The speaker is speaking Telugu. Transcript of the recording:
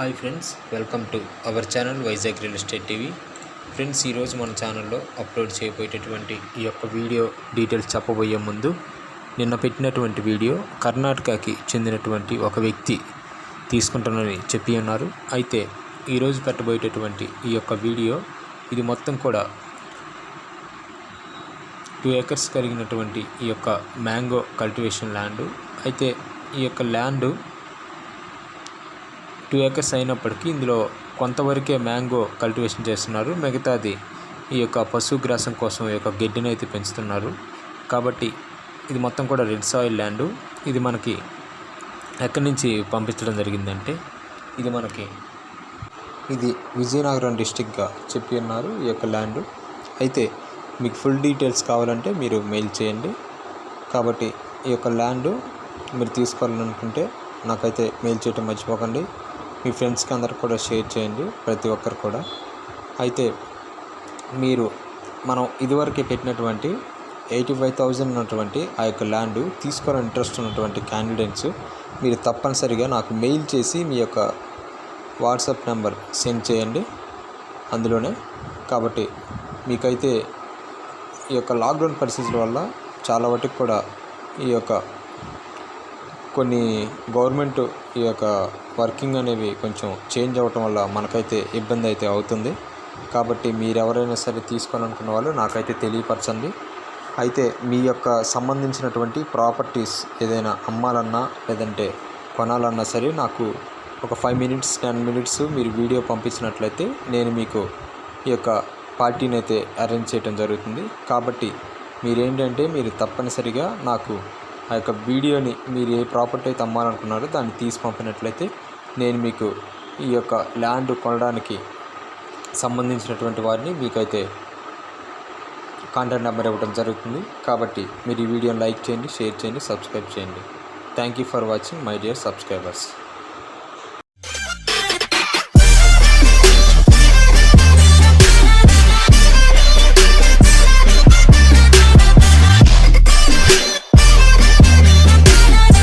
Hi friends welcome to our channel Vizag real estate TV. Friends ఈరోజు మన ఛానల్లో అప్లోడ్ చేయబోయేటటువంటి ఈ యొక్క వీడియో డీటెయిల్స్ చెప్పబోయే ముందు నిన్న పెట్టినటువంటి వీడియో కర్ణాటకకి చెందినటువంటి ఒక వ్యక్తి తీసుకుంటానని చెప్పి ఉన్నారు. అయితే ఈరోజు పెట్టబోయేటటువంటి ఈ యొక్క వీడియో ఇది మొత్తం కూడా టూ ఏకర్స్ కలిగినటువంటి ఈ యొక్క మ్యాంగో కల్టివేషన్ ల్యాండ్. అయితే ఈ యొక్క ల్యాండ్ టూ ఏకర్స్ అయినప్పటికీ ఇందులో కొంతవరకే మ్యాంగో కల్టివేషన్ చేస్తున్నారు. మిగతాది ఈ యొక్క పశుగ్రాసం కోసం ఈ యొక్క గడ్డిని అయితే పెంచుతున్నారు. కాబట్టి ఇది మొత్తం కూడా రెడ్ సాయిల్ ల్యాండ్. ఇది మనకి ఎక్కడి నుంచి పంపించడం జరిగిందంటే ఇది మనకి ఇది విజయనగరం డిస్టిక్గా చెప్పి ఉన్నారు ఈ యొక్క ల్యాండ్. అయితే మీకు ఫుల్ డీటెయిల్స్ కావాలంటే మీరు మెయిల్ చేయండి. కాబట్టి ఈ యొక్క ల్యాండ్ మీరు తీసుకోవాలనుకుంటే నాకైతే మెయిల్ చేయటం మర్చిపోకండి. మీ ఫ్రెండ్స్కి అందరికి కూడా షేర్ చేయండి ప్రతి ఒక్కరు కూడా. అయితే మీరు మనం ఇదివరకే పెట్టినటువంటి ఎయిటీ ఫైవ్ థౌజండ్ ఉన్నటువంటి ఆ యొక్క ల్యాండ్ తీసుకోవాలని ఇంట్రెస్ట్ ఉన్నటువంటి క్యాండిడేట్స్ మీరు తప్పనిసరిగా నాకు మెయిల్ చేసి మీ యొక్క వాట్సాప్ నెంబర్ సెండ్ చేయండి. అందులోనే కాబట్టి మీకైతే ఈ యొక్క లాక్డౌన్ పరిస్థితుల వల్ల చాలా వాటికి కూడా ఈ యొక్క కొన్ని గవర్నమెంట్ ఈ యొక్క వర్కింగ్ అనేవి కొంచెం చేంజ్ అవ్వటం వల్ల మనకైతే ఇబ్బంది అయితే అవుతుంది. కాబట్టి మీరు ఎవరైనా సరే తీసుకోవాలనుకున్న వాళ్ళు నాకైతే తెలియపరచండి. అయితే మీ యొక్క సంబంధించినటువంటి ప్రాపర్టీస్ ఏదైనా అమ్మాలన్నా లేదంటే కొనాలన్నా సరే నాకు ఒక ఫైవ్ మినిట్స్ టెన్ మినిట్స్ మీరు వీడియో పంపించినట్లయితే నేను మీకు ఈ యొక్క పార్టీని అయితే అరేంజ్ చేయడం జరుగుతుంది. కాబట్టి మీరేంటంటే మీరు తప్పనిసరిగా నాకు ఆ యొక్క వీడియోని మీరు ఏ ప్రాపర్టీ అయితే అమ్మాలనుకున్నారో దాన్ని తీసి పంపినట్లయితే నేను మీకు ఈ యొక్క ల్యాండ్ కొనడానికి సంబంధించినటువంటి వారిని మీకైతే కాంటాక్ట్ నెంబర్ ఇవ్వడం జరుగుతుంది. కాబట్టి మీరు ఈ వీడియోని లైక్ చేయండి షేర్ చేయండి సబ్స్క్రైబ్ చేయండి. Thank you for watching my dear subscribers